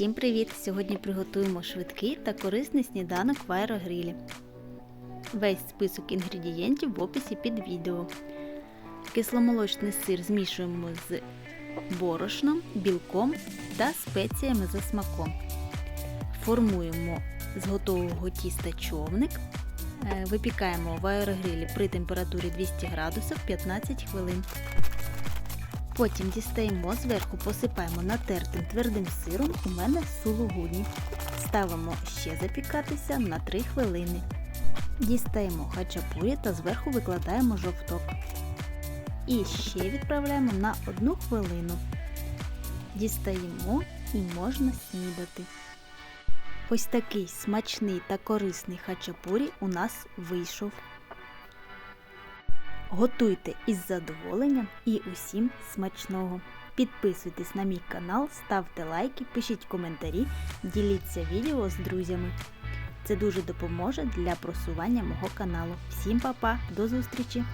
Всім привіт! Сьогодні приготуємо швидкий та корисний сніданок в аерогрилі. Весь список інгредієнтів в описі під відео. Кисломолочний сир змішуємо з борошном, білком та спеціями за смаком. Формуємо з готового тіста човник. Е, Випікаємо в аерогрилі при температурі 200 градусів 15 хвилин. Потім дістаємо зверху, посипаємо натертим твердим сиром, у мене сулугуні. Ставимо ще запікатися на 3 хвилини. Дістаємо хачапурі та зверху викладаємо жовток. І ще відправляємо на 1 хвилину. Дістаємо і можна снідати. Ось такий смачний та корисний хачапурі у нас вийшов. Готуйте із задоволенням і усім смачного. Підписуйтесь на мій канал, ставте лайки, пишіть коментарі, діліться відео з друзями. Це дуже допоможе для просування мого каналу. Всім па-па, до зустрічі!